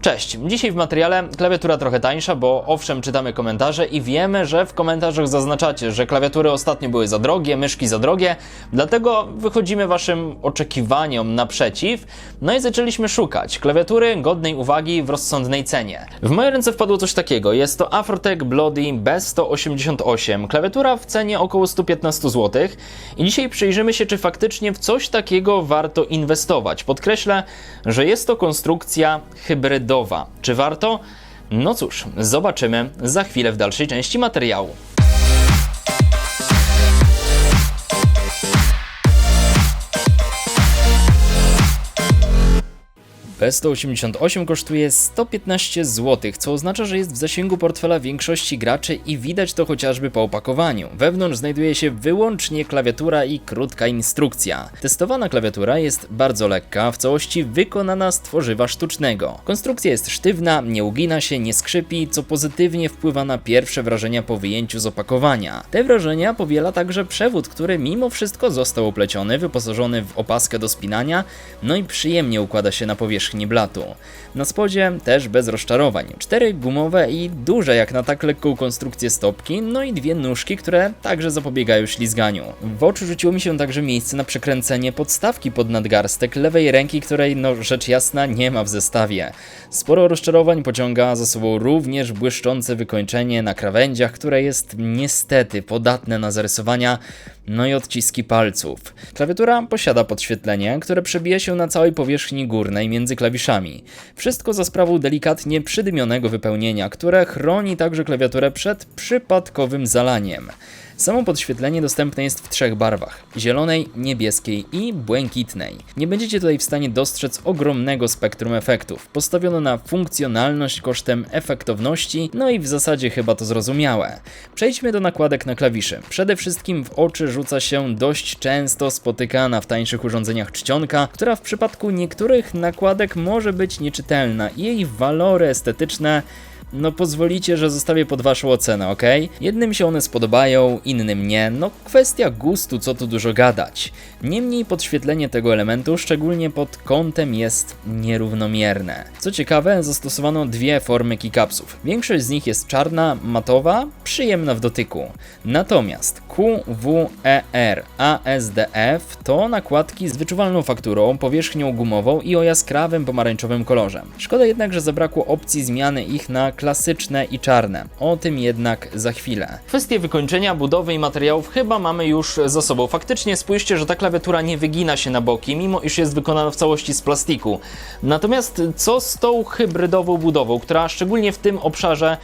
Cześć, dzisiaj w materiale klawiatura trochę tańsza, bo owszem czytamy komentarze i wiemy, że w komentarzach zaznaczacie, że klawiatury ostatnio były za drogie, myszki za drogie, dlatego wychodzimy waszym oczekiwaniom naprzeciw, no i zaczęliśmy szukać klawiatury godnej uwagi w rozsądnej cenie. W moje ręce wpadło coś takiego, jest to Afrotech Bloody B188, klawiatura w cenie około 115 zł i dzisiaj przyjrzymy się, czy faktycznie w coś takiego warto inwestować. Podkreślę, że jest to konstrukcja hybrydowa. Czy warto? No cóż, zobaczymy za chwilę w dalszej części materiału. B188 kosztuje 115 zł, co oznacza, że jest w zasięgu portfela większości graczy i widać to chociażby po opakowaniu. Wewnątrz znajduje się wyłącznie klawiatura i krótka instrukcja. Testowana klawiatura jest bardzo lekka, w całości wykonana z tworzywa sztucznego. Konstrukcja jest sztywna, nie ugina się, nie skrzypi, co pozytywnie wpływa na pierwsze wrażenia po wyjęciu z opakowania. Te wrażenia powiela także przewód, który mimo wszystko został opleciony, wyposażony w opaskę do spinania, no i przyjemnie układa się na powierzchni blatu. Na spodzie też bez rozczarowań. Cztery gumowe i duże jak na tak lekką konstrukcję stopki, no i dwie nóżki, które także zapobiegają ślizganiu. W oczy rzuciło mi się także miejsce na przekręcenie podstawki pod nadgarstek lewej ręki, której no rzecz jasna nie ma w zestawie. Sporo rozczarowań pociąga za sobą również błyszczące wykończenie na krawędziach, które jest niestety podatne na zarysowania, no i odciski palców. Klawiatura posiada podświetlenie, które przebija się na całej powierzchni górnej między klawiszami. Wszystko za sprawą delikatnie przydymionego wypełnienia, które chroni także klawiaturę przed przypadkowym zalaniem. Samo podświetlenie dostępne jest w trzech barwach: zielonej, niebieskiej i błękitnej. Nie będziecie tutaj w stanie dostrzec ogromnego spektrum efektów. Postawiono na funkcjonalność kosztem efektowności, no i w zasadzie chyba to zrozumiałe. Przejdźmy do nakładek na klawiszy. Przede wszystkim w oczy rzuca się dość często spotykana w tańszych urządzeniach czcionka, która w przypadku niektórych nakładek może być nieczytelna. Jej walory estetyczne no pozwolicie, że zostawię pod waszą ocenę, ok? Jednym się one spodobają, innym nie, no kwestia gustu, co tu dużo gadać. Niemniej podświetlenie tego elementu, szczególnie pod kątem, jest nierównomierne. Co ciekawe, zastosowano dwie formy keycapsów. Większość z nich jest czarna, matowa, przyjemna w dotyku. Natomiast QWER ASDF to nakładki z wyczuwalną fakturą, powierzchnią gumową i o jaskrawym pomarańczowym kolorze. Szkoda jednak, że zabrakło opcji zmiany ich na klasyczne i czarne. O tym jednak za chwilę. Kwestie wykończenia, budowy i materiałów chyba mamy już za sobą. Faktycznie spójrzcie, że ta klawiatura nie wygina się na boki, mimo iż jest wykonana w całości z plastiku. Natomiast co z tą hybrydową budową, która szczególnie w tym obszarze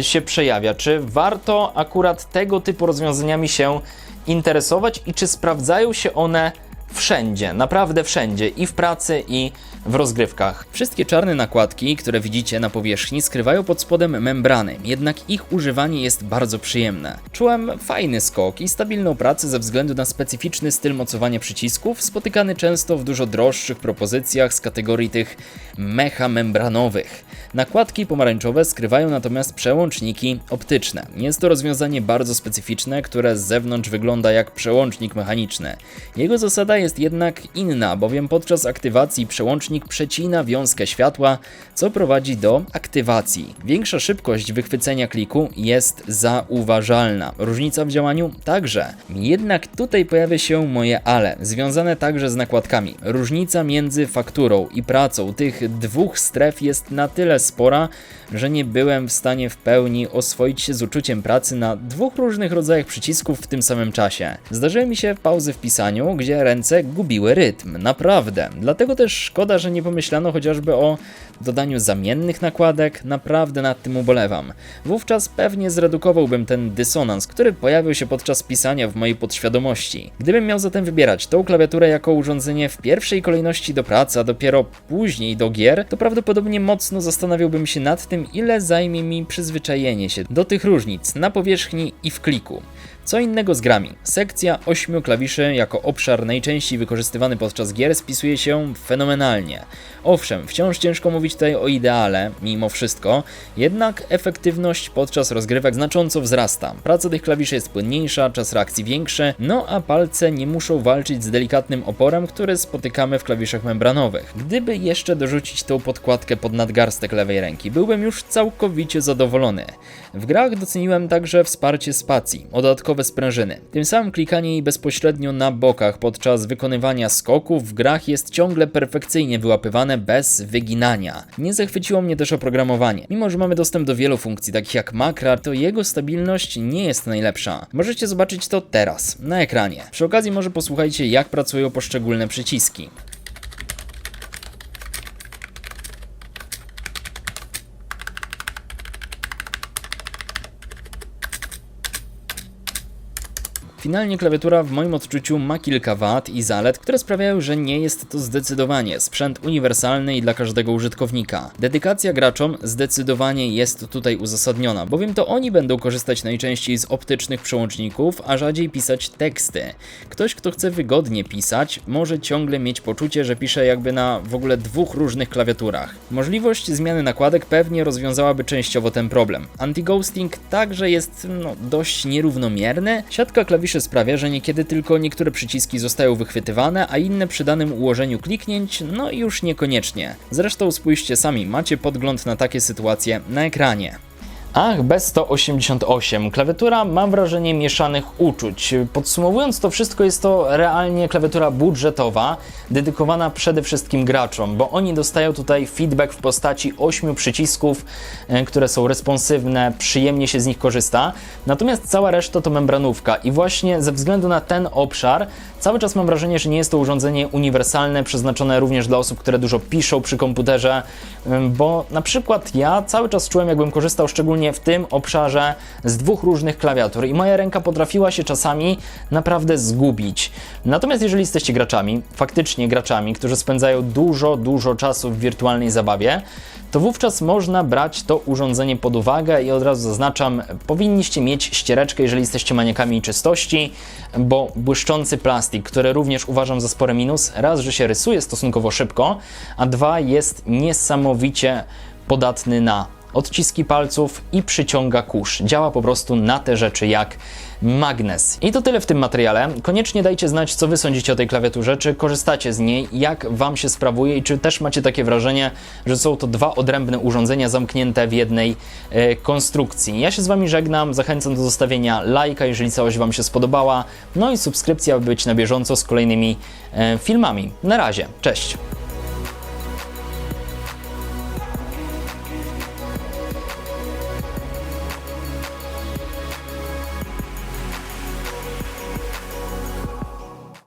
się przejawia? Czy warto akurat tego typu rozwiązaniami się interesować i czy sprawdzają się one wszędzie, naprawdę wszędzie, i w pracy, i w rozgrywkach. Wszystkie czarne nakładki, które widzicie na powierzchni, skrywają pod spodem membrany, jednak ich używanie jest bardzo przyjemne. Czułem fajny skok i stabilną pracę ze względu na specyficzny styl mocowania przycisków, spotykany często w dużo droższych propozycjach z kategorii tych mecha membranowych. Nakładki pomarańczowe skrywają natomiast przełączniki optyczne. Jest to rozwiązanie bardzo specyficzne, które z zewnątrz wygląda jak przełącznik mechaniczny. Jego zasada jest jednak inna, bowiem podczas aktywacji przełącznik przecina wiązkę światła, co prowadzi do aktywacji. Większa szybkość wychwycenia kliku jest zauważalna. Różnica w działaniu także. Jednak tutaj pojawia się moje ale, związane także z nakładkami. Różnica między fakturą i pracą tych dwóch stref jest na tyle spora, że nie byłem w stanie w pełni oswoić się z uczuciem pracy na dwóch różnych rodzajach przycisków w tym samym czasie. Zdarzyły mi się pauzy w pisaniu, gdzie ręce gubiły rytm, naprawdę. Dlatego też szkoda, że nie pomyślano chociażby o dodaniu zamiennych nakładek, naprawdę nad tym ubolewam. Wówczas pewnie zredukowałbym ten dysonans, który pojawił się podczas pisania w mojej podświadomości. Gdybym miał zatem wybierać tą klawiaturę jako urządzenie w pierwszej kolejności do pracy, a dopiero później do gier, to prawdopodobnie mocno zastanawiałbym się nad tym, ile zajmie mi przyzwyczajenie się do tych różnic na powierzchni i w kliku. Co innego z grami. Sekcja 8 klawiszy jako obszar najczęściej wykorzystywany podczas gier spisuje się fenomenalnie. Owszem, wciąż ciężko mówić tutaj o ideale, mimo wszystko, jednak efektywność podczas rozgrywek znacząco wzrasta. Praca tych klawiszy jest płynniejsza, czas reakcji większy, no a palce nie muszą walczyć z delikatnym oporem, który spotykamy w klawiszach membranowych. Gdyby jeszcze dorzucić tą podkładkę pod nadgarstek lewej ręki, byłbym już całkowicie zadowolony. W grach doceniłem także wsparcie spacji, o dodatkowe sprężyny. Tym samym klikanie jej bezpośrednio na bokach podczas wykonywania skoków w grach jest ciągle perfekcyjnie wyłapywane bez wyginania. Nie zachwyciło mnie też oprogramowanie. Mimo, że mamy dostęp do wielu funkcji, takich jak makra, to jego stabilność nie jest najlepsza. Możecie zobaczyć to teraz, na ekranie. Przy okazji może posłuchajcie, jak pracują poszczególne przyciski. Finalnie klawiatura w moim odczuciu ma kilka wad i zalet, które sprawiają, że nie jest to zdecydowanie sprzęt uniwersalny i dla każdego użytkownika. Dedykacja graczom zdecydowanie jest tutaj uzasadniona, bowiem to oni będą korzystać najczęściej z optycznych przełączników, a rzadziej pisać teksty. Ktoś, kto chce wygodnie pisać, może ciągle mieć poczucie, że pisze jakby na w ogóle dwóch różnych klawiaturach. Możliwość zmiany nakładek pewnie rozwiązałaby częściowo ten problem. Anti-ghosting także jest no, dość nierównomierny. Siatka klawiszy sprawia, że niekiedy tylko niektóre przyciski zostają wychwytywane, a inne przy danym ułożeniu kliknięć, no już niekoniecznie. Zresztą spójrzcie sami, macie podgląd na takie sytuacje na ekranie. Ach, B188. Klawiatura mam wrażenie mieszanych uczuć. Podsumowując to wszystko, jest to realnie klawiatura budżetowa, dedykowana przede wszystkim graczom, bo oni dostają tutaj feedback w postaci 8 przycisków, e, które są responsywne, przyjemnie się z nich korzysta. Natomiast cała reszta to membranówka i właśnie ze względu na ten obszar cały czas mam wrażenie, że nie jest to urządzenie uniwersalne, przeznaczone również dla osób, które dużo piszą przy komputerze, ym, bo na przykład ja cały czas czułem, jakbym korzystał szczególnie w tym obszarze z dwóch różnych klawiatur i moja ręka potrafiła się czasami naprawdę zgubić. Natomiast jeżeli jesteście graczami, faktycznie graczami, którzy spędzają dużo, dużo czasu w wirtualnej zabawie, to wówczas można brać to urządzenie pod uwagę i od razu zaznaczam, powinniście mieć ściereczkę, jeżeli jesteście maniakami czystości, bo błyszczący plastik, który również uważam za spory minus, raz, że się rysuje stosunkowo szybko, a dwa, jest niesamowicie podatny na odciski palców i przyciąga kurz. Działa po prostu na te rzeczy jak magnes. I to tyle w tym materiale. Koniecznie dajcie znać, co wy sądzicie o tej klawiaturze, czy korzystacie z niej, jak wam się sprawuje i czy też macie takie wrażenie, że są to dwa odrębne urządzenia zamknięte w jednej e, konstrukcji. Ja się z wami żegnam, zachęcam do zostawienia lajka, jeżeli całość wam się spodobała, no i subskrypcja, aby być na bieżąco z kolejnymi e, filmami. Na razie, cześć!